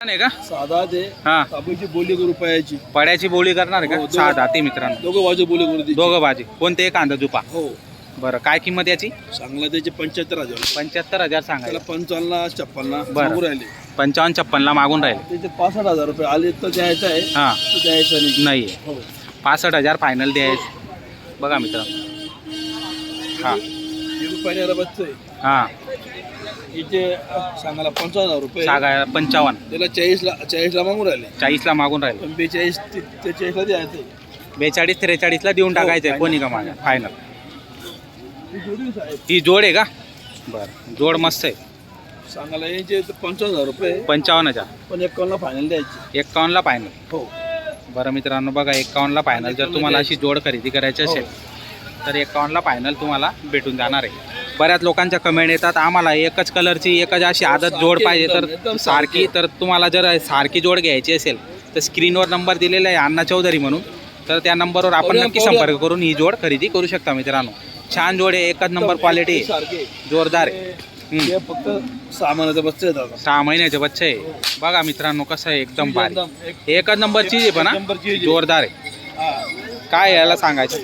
आहे का? साधा ते हा. बोली करू रुपयाची पड्याची बोली करणार आहे हो, का दोघं. सहा दाती मित्रांनो. दोघं बाजू बोली करू. दोघं भाजी कोणते? एक कांदा जुपा हो. बरं काय किंमत याची? चांगला त्याचे पंच्याहत्तर हजार. पंच्याहत्तर हजार त्याला सांगायला पंचावन्नला छप्पनला बरं. सांगू राहिले. पंचावन्न छप्पनला मागून राहिले. त्याचे पासष्ट हजार रुपये आले तर द्यायचं आहे. हा. तर द्यायचं नाही. नाही हो. पासष्ट हजार फायनल द्यायचे. बघा मित्रांनो. हा. हे रुपयाने आहे. हा. इथे सांगायला पंचावन्न हजार रुपये. सांगा पंचावन्न. त्याला चाळीसला चाळीसला मागून राहिले. चाळीसला मागून राहिले. पण बेचाळीस ते ते चाळीसला द्यायचं आहे. बेचाळीस त्रेचाळीसला देऊन हो, टाकायचंय final. कोणी का माझ्या फायनल ही जोडीच आहे ही जोड आहे का? बरं जोड मस्त आहे. सांगायला याचे तर पंचावन्न हजार रुपये पंचावन्न हजार. पण एकावन्नला फायनल द्यायची. एक्कावन्नला फायनल हो. बरं मित्रांनो बघा एक्कावन्नला फायनल जर तुम्हाला अशी जोड खरेदी करायची हो. असेल तर एक्कावन्नला फायनल तुम्हाला भेटून जाणार आहे. बऱ्याच लोकांच्या कमेंट येतात. आम्हाला एकच कलरची एकच अशी आदत जोड पाहिजे. तर सारखी. तर तुम्हाला जर सारखी जोड घ्यायची असेल तर स्क्रीनवर नंबर दिलेला आहे अण्णा चौधरी म्हणून. तर त्या नंबरवर आपण नक्की. संपर्क करून ही जोड खरेदी करू शकता मित्रांनो. छान जोड आहे एकच नंबर क्वालिटी जोरदार आहे. फक्त बच्चे. सहा महिन्याचे बच्चे आहे. बघा मित्रांनो कसं आहे एकदम भारी. एकच नंबर चीज आहे पण आहे. जोरदार आहे. काय याला सांगायचं?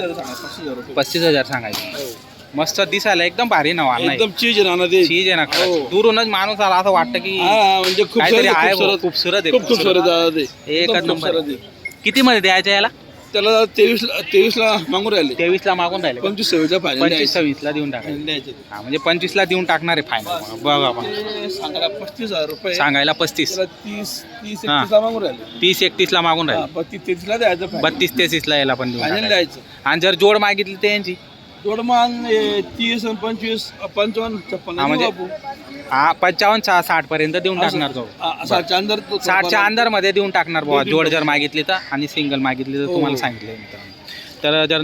हजार. पस्तीस हजार सांगायचं. हो. मस्त दिसायला एकदम भारी नाव नाही. एकदम चीज आहे नाना ते? चीज आहे ना खरंच. हो. दुरूनच माणूस आला असं वाटतं की हा, म्हणजे खूप काहीतरी सारे- आहे खूप बुवा, सारं- खूपसुरत आहे. खूप खूपसुरत. ते. एकच एकदम नंबर आहे. किती मध्ये द्यायचं याला? त्याला तेवीस तेवीस ला मागून राहिले. तेवीस ला मागून राहिले पंचवीस सव्वीसला फायनल पंचवीस सव्वीस ला देऊन टाकायचं. हा म्हणजे पंचवीस ला देऊन टाकणार आहे फायनल बघा आपण सांगायला पस्तीस हजार रुपये. सांगायला पस्तीस. त्याला तीस तीस हा. एकतीस ला मागून राहिले. तीस एकतीस ला मागून राहिले. पस्तीस तेहतीस ला द्यायचं. बत्तीस तेहतीस ला याला पण देऊन टाकायचं. द्यायचं. आणि जर जोड मागितली ते यांची हे तीस आणि पंचवीस पंचावन्न हा, म्हणजे हा पंचावन्न साठ पर्यंत देऊन टाकणार तो. साठच्या अंदर तो साठच्या अंदरमध्ये देऊन टाकणार बुवा. जोड जर मागितली तर आणि सिंगल मागितली तर हो. तुम्हाला सांगितलं मित्रांनो. तर जर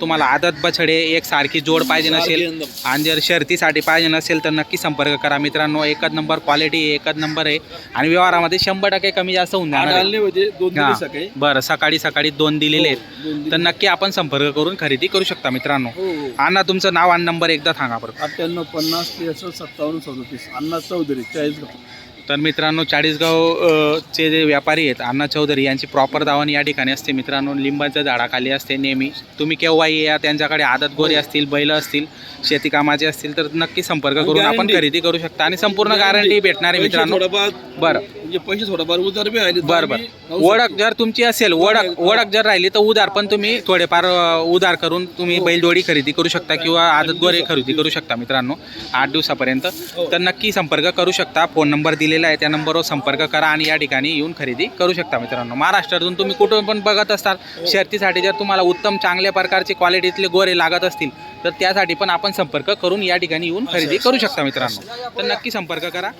तुम्हाला आदत बछडे एक सारखी जोड पाहिजे नसेल. आणि जर शर्तीसाठी पाहिजे नसेल तर नक्की संपर्क करा. मित्रांनो एकच नंबर क्वालिटी एकच नंबर आहे. आणि व्यवहारामध्ये शंभर टक्के कमी जास्त होऊन जाणार सकाळी बरं सकाळी सकाळी दोन दिलेले आहेत. हो, तर. नक्की आपण संपर्क करून खरेदी करू शकता मित्रांनो. हो हो. अण्णा तुमचं नाव आणि नंबर एकदा सांगा बरं. अठ्ठ्याण्णव पन्नास त्रेसष्ट सत्तावन्न सदतीस अण्णा चौधरी चाळीसगाव. तर मित्रांनो चाळीसगाव चे जे व्यापारी आहेत अण्णा चौधरी यांची प्रॉपर दावण या ठिकाणी असते. मित्रांनो लिंबाच्या झाडाखाली असते नेहमी. तुम्ही केव्हाही या त्यांच्याकडे आदत गोरे असतील बैल असतील शेती कामाचे असतील तर नक्की संपर्क करून आपण. खरेदी करू शकता. आणि संपूर्ण गॅरंटी भेटणार आहे मित्रांनो. बरं. म्हणजे पैसे थोडंफार उधार बी आले बरं बरं. ओळख. जर तुमची असेल ओळख ओळख जर राहिली तर उधार पण तुम्ही थोडेफार अ, उधार करून तुम्ही बैलजोडी खरेदी करू शकता किंवा आदत गोरे खरेदी करू शकता मित्रांनो आठ दिवसापर्यंत. तर नक्की संपर्क करू शकता. फोन नंबर दिलेला आहे त्या नंबरवर संपर्क करा आणि या ठिकाणी येऊन खरेदी करू शकता मित्रांनो. महाराष्ट्रातून तुम्ही कुठून पण बघत असताल शर्तीसाठी जर तुम्हाला उत्तम चांगल्या प्रकारचे क्वालिटीतले गोरे लागत असतील तर त्यासाठी पण आपण संपर्क करून या ठिकाणी येऊन खरेदी करू शकता मित्रांनो. तर नक्की संपर्क करा.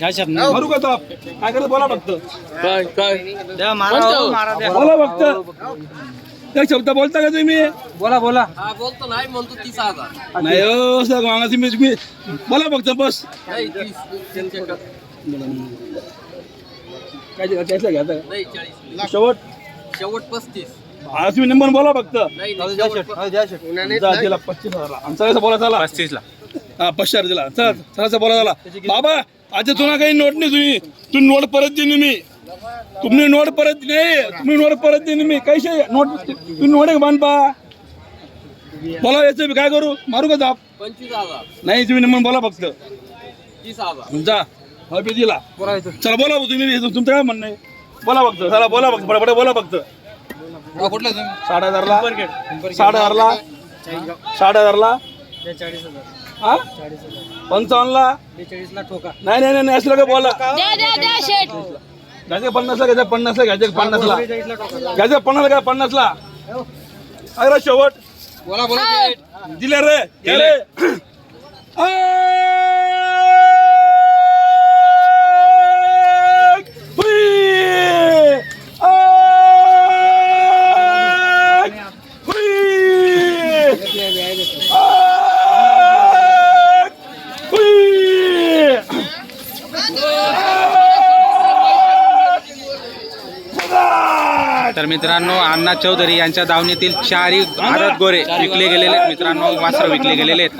मारू का ताप काय करत? बोला फक्त. बोला फक्त. एक शब्द बोलता का तुम्ही? बोला बोला. हा बोलतो नाही म्हणतो तीस हजार. नाही हो सर मागा तुम्ही तुम्ही बोला फक्त बस. नाही तीस त्यांच्याकडं. काय ते- कॅशला घ्या आता. नाही चाळीस. शेवट. शेवट पस्तीस. तुम्ही नंबर बोला फक्त. दिला पस्तीस हजारला. आमचा कसं बोला चला पस्तीसला. हा पश्चात हजार दिला बोला झाला. बाबा आता तुला काही नोट नाही तुम्ही. तुम्ही नोट परत देईन मी. तुम्ही नोट परत नाही तुम्ही नोट परत देईन मी. कैसे नोट तुम्ही नोट एक बांधपा. बोला याचं मी काय करू? मारू का जाप? नाही तुम्ही नंबर बोला फक्त. जा. दिला. चला बोला तुम्ही तुमचं काय म्हणणं आहे? बोला फक्त चला बोला फक्त बडबड बोला फक्त. साठ हजारला साठ हजारला साठ हजारला हा? पंचावन्नला. नाही नाही नाही, नाही असलं काय बोला? घ्यायचं पन्नासला घ्यायचं पन्नासला घ्यायचं पन्नासला? घ्यायचं पन्नास घ्या पन्नासला? अरे शेवट. बोला बोला दिले रे. घ्या तर मित्रांनो अण्णा चौधरी यांच्या दावणीतील चारही आदत गोरे विकले गेलेले आहेत. मित्रांनो वासरं विकले गेलेले आहेत.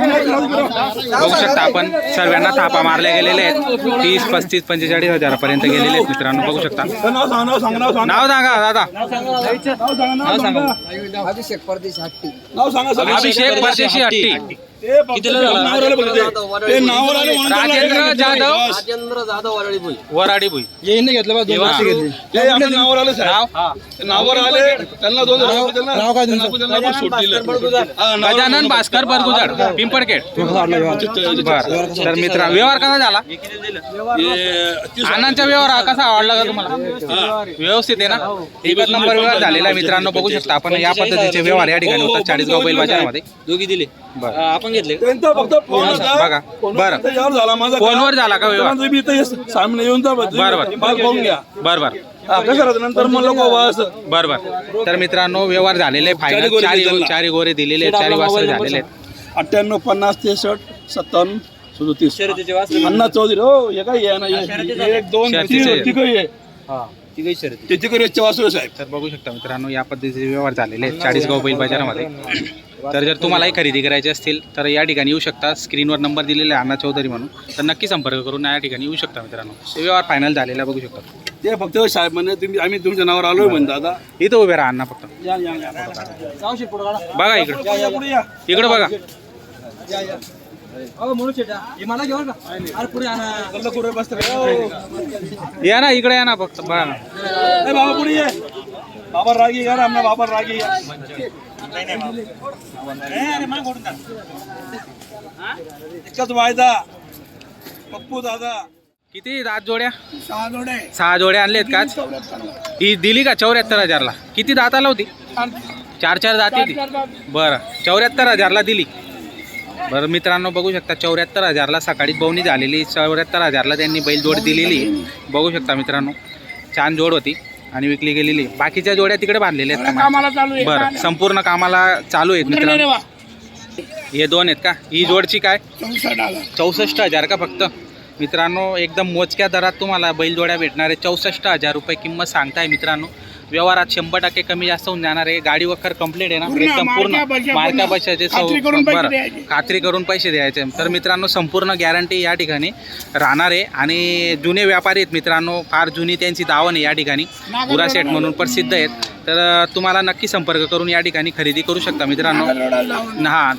बघू शकता आपण सर्वांना थापा मारल्या गेलेले आहेत. तीस पस्तीस पंचेचाळीस हजारापर्यंत गेलेले आहेत मित्रांनो बघू शकता. नाव सांगा नाव सांगा नाव सांगा नाव सांगा दादा. नाव सांगा. नाव सांगा अभिषेक परदेश हट्टी. नाव सांगा सर अभिषेक परदेशी हट्टी. राजेंद्र जाधव. राजेंद्र जाधव भुई वराडी भुई नावावर आलं साहेब? नाव? ते नावावर आले त्यांना दोन नाव काय. हा, गजानन भास्कर बरगुजाड पिंपळखेड बर तर मित्र व्यवहार कसा झाला? हे, अण्णांचा व्यवहार कसा आवडला का तुम्हाला? व्यवस्थित आहे. ना? एकच नंबर व्यवहार झालेला आहे मित्रांनो बघू शकता आपण या पद्धतीचे व्यवहार या ठिकाणी होतात. चाळीसगाव बैल बाजारामध्ये दोघी दिले. बरं. आपण घेतले त्यांचा फक्त फोन होता. बघा. फोनवर झाला माझा फोनवर झाला का व्यवहार? त्यानंतर मी इथं ये- सामने येऊन जा बरं, पाहून घ्या. बर बर. हा, कसं राहतं? नंतर मग लोक असं? बर बर. तर मित्रांनो व्यवहार झालेले चारी फायनल गोरे चारी दिलेले. चारी गोरे दिलेले आहेत, चारी वासरे झालेले आहेत. अठ्ठ्याण्णव पन्नास त्रेसष्ट सत्तावन्न सदोतीस. शर्यतीचे वासरे अण्णा चौधरी हो हे काय आहे ना? हे- एक दोन शर्यतीचे. तीन तिघही आहे तिघही शर्यती त्याची करूचे वासरू साहेब तर बघू शकता मित्रांनो या पद्धतीचे व्यवहार झालेले आहेत. चाळीसगाव बैल बाजारामध्ये तर जर तुम्हालाही खरेदी करायची असतील तर या ठिकाणी येऊ शकता. स्क्रीनवर नंबर दिलेला आहे अण्णा चौधरी म्हणून. तर नक्की संपर्क करून या ठिकाणी येऊ शकता मित्रांनो. हे व्यवहार फायनल झालेला बघू शकता. ते फक्त साहेब म्हणे तुम्ही आम्ही तुमच्या नावावर आलोय म्हण दादा. इथं उभे राहा अण्णा फक्त. बघा इकडे. या, पुढे या. इकडे बघा? ओ. या. ना. इकडे या ना फक्त. बघा ना. ए, बाबा पुढे ये. बाबा रागी या आमना बाबा रागी. या एकच वायदा पप्पू दादा किती दात जोड्या? सहा जोडे सहा जोड्या आणलेत का? ही दिली का चौऱ्याहत्तर हजारला? किती दाताला होती? चार. चार दाती ती बरं. चौऱ्याहत्तर हजारला दिली. बरं मित्रांनो बघू शकता चौऱ्याहत्तर हजारला सकाळी बवणी झालेली. चौऱ्याहत्तर हजारला त्यांनी बैल जोड दिलेली. बघू शकता मित्रांनो छान जोड होती. आणि विकली गेलेली. बाकीच्या जोड्या तिकडे बांधलेल्या आहेत. का? बरं संपूर्ण कामाला चालू आहेत मित्रांनो. हे दोन आहेत का? ही जोडची काय? चौसष्ट हजार. का फक्त? मित्रांनो एकदम मोजक्या दरात तुम्हाला बैलजोड्या भेटणार आहे चौसष्ट हजार रुपये किंमत सांगताय मित्रांनो. व्यवहारात शंभर टक्के कमी जास्त होऊन जाणार आहे. गाडी वखर कंप्लीट आहे ना. एकदम पूर्ण मार्का बसायचे बरं. खात्री करून पैसे द्यायचे. तर मित्रांनो संपूर्ण गॅरंटी या ठिकाणी राहणार आहे. आणि जुने व्यापारी आहेत मित्रांनो फार जुनी त्यांची दावण आहे या ठिकाणी. गुराशेठ म्हणून प्रसिद्ध आहेत. तर तुम्हाला नक्की संपर्क करून या ठिकाणी खरेदी करू शकता मित्रांनो. हा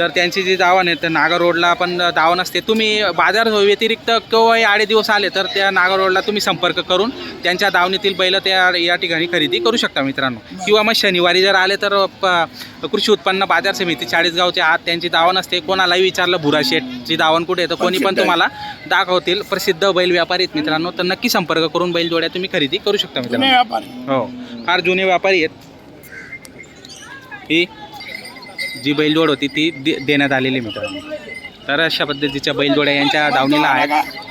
तर त्यांची जी दावण आहे तर नागर रोडला पण दावण असते. तुम्ही बाजार व्यतिरिक्त किंवा आडे दिवस आले तर त्या नागर रोडला तुम्ही संपर्क करून त्यांच्या दावणीतील बैल त्या या ठिकाणी खरेदी करू शकता मित्रांनो. किंवा मग शनिवारी जर आले तर प- कृषी उत्पन्न बाजार समिती चाळीसगावच्या आत त्यांची दावण असते. कोणालाही विचारलं भुरा शेठची दावण कुठे आहे तर कोणी पण तुम्हाला दाखवतील. प्रसिद्ध बैल व्यापारी आहेत मित्रांनो. तर नक्की संपर्क करून बैल जोड्या तुम्ही खरेदी करू शकता मित्रांनो. हो फार जुने व्यापारी आहेत. ही जी बैलजोड होती ती दे देण्यात आलेली मित्रांनो. तर अशा पद्धतीच्या बैलजोड्या यांच्या धावणीला आहेत.